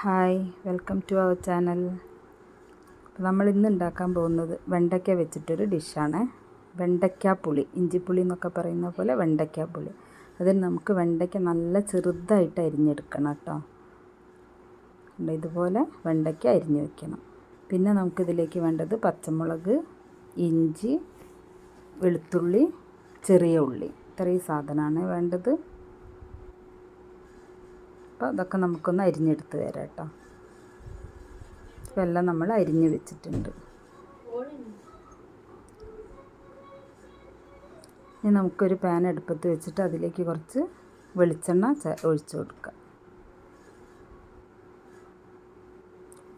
Hi welcome to our channel. നമ്മൾ ഇന്ന് ഉണ്ടാക്കാൻ പോകുന്നത് വെണ്ടയ്ക്ക വെച്ചിട്ടൊരു ഡിഷാണ്. വെണ്ടയ്ക്ക പുളി ഇഞ്ചിപ്പുളി എന്നൊക്കെ പറയുന്ന പോലെ വെണ്ടയ്ക്ക പുളി. അതിന് നമുക്ക് വെണ്ടയ്ക്ക നല്ല ചെറുതായിട്ട് അരിഞ്ഞെടുക്കണം കേട്ടോ. ഇതുപോലെ വെണ്ടയ്ക്ക അരിഞ്ഞു വെക്കണം. പിന്നെ നമുക്കിതിലേക്ക് വേണ്ടത് പച്ചമുളക് ഇഞ്ചി വെളുത്തുള്ളി ചെറിയ ഉള്ളി. ഇത്രയും സാധനമാണ് വേണ്ടത്. അപ്പോൾ അതൊക്കെ നമുക്കൊന്ന് അരിഞ്ഞെടുത്ത് തരാം കേട്ടോ ഇപ്പം നമ്മൾ അരിഞ്ഞ് വെച്ചിട്ടുണ്ട്. ഇനി നമുക്കൊരു പാൻ അടുപ്പത്ത് വെച്ചിട്ട് അതിലേക്ക് കുറച്ച് വെളിച്ചെണ്ണ ഒഴിച്ചു കൊടുക്കാം.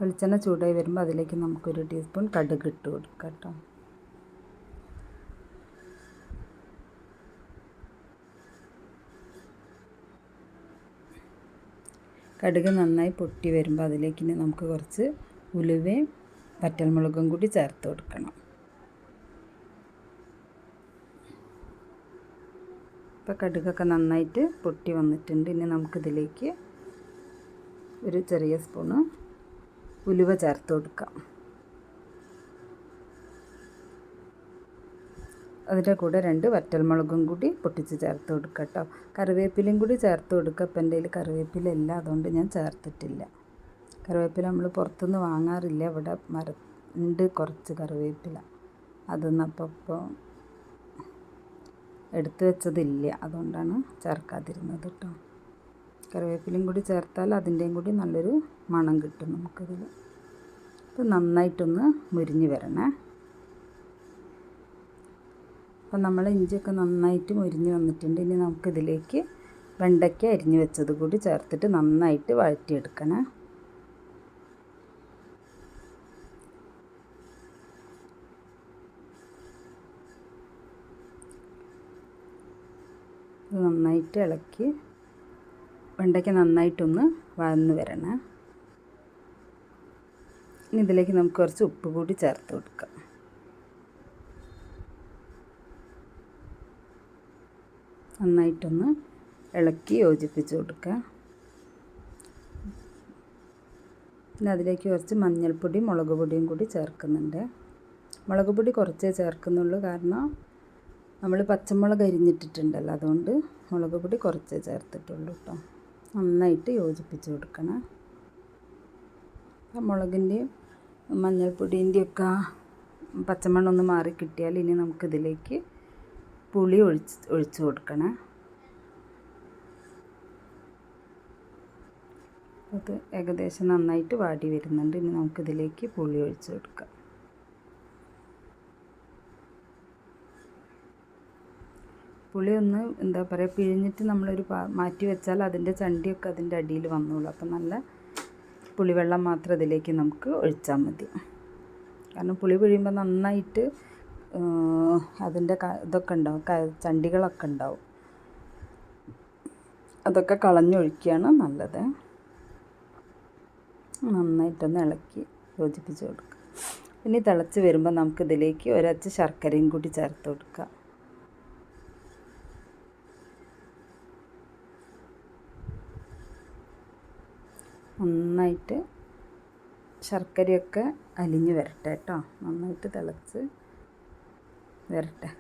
വെളിച്ചെണ്ണ ചൂടായി വരുമ്പോൾ അതിലേക്ക് നമുക്കൊരു ടീസ്പൂൺ കടുക് ഇട്ട് കൊടുക്കാം കേട്ടോ. കടുക് നന്നായി പൊട്ടി വരുമ്പോൾ അതിലേക്ക് നമുക്ക് കുറച്ച് ഉലുവയും വറ്റൽമുളകും കൂടി ചേർത്ത് കൊടുക്കണം. ഇപ്പോൾ കടുകൊക്കെ നന്നായിട്ട് പൊട്ടി വന്നിട്ടുണ്ട്. ഇനി നമുക്കിതിലേക്ക് ഒരു ചെറിയ സ്പൂണ് ഉലുവ ചേർത്ത് കൊടുക്കാം. അതിന്റെ കൂടെ രണ്ട് വറ്റൽമുളകും കൂടി പൊട്ടിച്ച് ചേർത്ത് കൊടുക്കുക കേട്ടോ. കറിവേപ്പിലയും കൂടി ചേർത്ത് കൊടുക്കുക ഇപ്പം എന്റെ കയ്യിൽ കറിവേപ്പില ഇല്ല അതുകൊണ്ട് ഞാൻ ചേർത്തിട്ടില്ല. കറിവേപ്പില നമ്മൾ പുറത്തുനിന്ന് വാങ്ങാറില്ല. ഇവിടെ മര ഉണ്ട് കുറച്ച് കറിവേപ്പില. അതൊന്നും അപ്പോൾ എടുത്തു വെച്ചതില്ല. അതുകൊണ്ടാണ് ചേർക്കാതിരുന്നത് കേട്ടോ. കറിവേപ്പിലയും കൂടി ചേർത്താൽ അതിന്റെയും കൂടി നല്ലൊരു മണം കിട്ടും നമുക്കതിൽ. അപ്പോൾ നന്നായിട്ടൊന്ന് മുരിഞ്ഞ് വരണേ. അപ്പം നമ്മൾ ഇഞ്ചിയൊക്കെ നന്നായിട്ട് മുരിഞ്ഞ് വന്നിട്ടുണ്ട്. ഇനി നമുക്കിതിലേക്ക് വെണ്ടയ്ക്ക അരിഞ്ഞ് വെച്ചത് കൂടി ചേർത്തിട്ട് നന്നായിട്ട് വഴറ്റിയെടുക്കണം. നന്നായിട്ട് ഇളക്കി വെണ്ടയ്ക്ക നന്നായിട്ടൊന്ന് വഴന്ന് വരണം. ഇനി ഇതിലേക്ക് നമുക്ക് കുറച്ച് ഉപ്പ് കൂടി ചേർത്ത് കൊടുക്കാം. നന്നായിട്ടൊന്ന് ഇളക്കി യോജിപ്പിച്ച് കൊടുക്കുക. പിന്നെ അതിലേക്ക് കുറച്ച് മഞ്ഞൾപ്പൊടി മുളക് പൊടിയും കൂടി ചേർക്കുന്നുണ്ട്. മുളക് പൊടി കുറച്ചേ ചേർക്കുന്നുള്ളൂ. കാരണം നമ്മൾ പച്ചമുളക് അരിഞ്ഞിട്ടിട്ടുണ്ടല്ലോ അതുകൊണ്ട് മുളക് പൊടി കുറച്ചേ ചേർത്തിട്ടുള്ളൂ കേട്ടോ. നന്നായിട്ട് യോജിപ്പിച്ച് കൊടുക്കണം. മുളകിന്റെയും മഞ്ഞൾപ്പൊടീന്റെയൊക്കെ പച്ചമണ്ണൊന്ന് മാറി കിട്ടിയാൽ ഇനി നമുക്കിതിലേക്ക് പുളി ഒഴിച്ച് ഒഴിച്ചു കൊടുക്കണം. അത് ഏകദേശം നന്നായിട്ട് വാടി വരുന്നുണ്ട്. ഇനി നമുക്കിതിലേക്ക് പുളി ഒഴിച്ച് കൊടുക്കാം. പുളി ഒന്ന് എന്താ പറയുക പിഴിഞ്ഞിട്ട് നമ്മളൊരു മാറ്റി വെച്ചാൽ അതിന്റെ ചണ്ടിയൊക്കെ അതിന്റെ അടിയിൽ വന്നോളൂ. അപ്പം നല്ല പുളിവെള്ളം മാത്രം ഇതിലേക്ക് നമുക്ക് ഒഴിച്ചാൽ മതി. കാരണം പുളി പിഴിയുമ്പോൾ നന്നായിട്ട് അതിന്റെ ഇതൊക്കെ ഉണ്ടാവും. ചണ്ടികളൊക്കെ ഉണ്ടാവും. അതൊക്കെ കളഞ്ഞൊഴിക്കുകയാണ് നല്ലത്. നന്നായിട്ടൊന്ന് ഇളക്കി യോജിപ്പിച്ച് കൊടുക്കുക. ഇനി തിളച്ച് വരുമ്പോൾ നമുക്ക് നമുക്കിതിലേക്ക് ഒരച്ച് ശർക്കരയും കൂടി ചേർത്ത് കൊടുക്കുക. നന്നായിട്ട് ശർക്കരയൊക്കെ അലിഞ്ഞ് വരട്ടെ കേട്ടോ. നന്നായിട്ട് തിളച്ച് വരട്ടെ.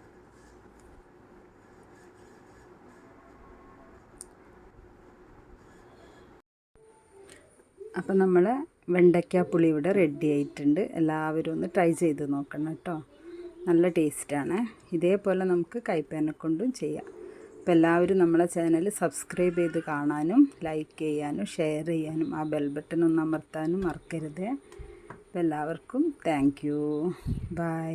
അപ്പം നമ്മൾ വെണ്ടയ്ക്ക പുളി ഇവിടെ റെഡി ആയിട്ടുണ്ട്. എല്ലാവരും ഒന്ന് ട്രൈ ചെയ്ത് നോക്കണം കേട്ടോ. നല്ല ടേസ്റ്റാണ് ഇതേപോലെ നമുക്ക് കൈപ്പേനെ കൊണ്ടും ചെയ്യാം. അപ്പോൾ എല്ലാവരും നമ്മളെ ചാനൽ സബ്സ്ക്രൈബ് ചെയ്ത് കാണാനും ലൈക്ക് ചെയ്യാനും ഷെയർ ചെയ്യാനും ആ ബെൽ ബട്ടൺ ഒന്ന് അമർത്താനും മറക്കരുത്. അപ്പോൾ എല്ലാവർക്കും താങ്ക് യു ബൈ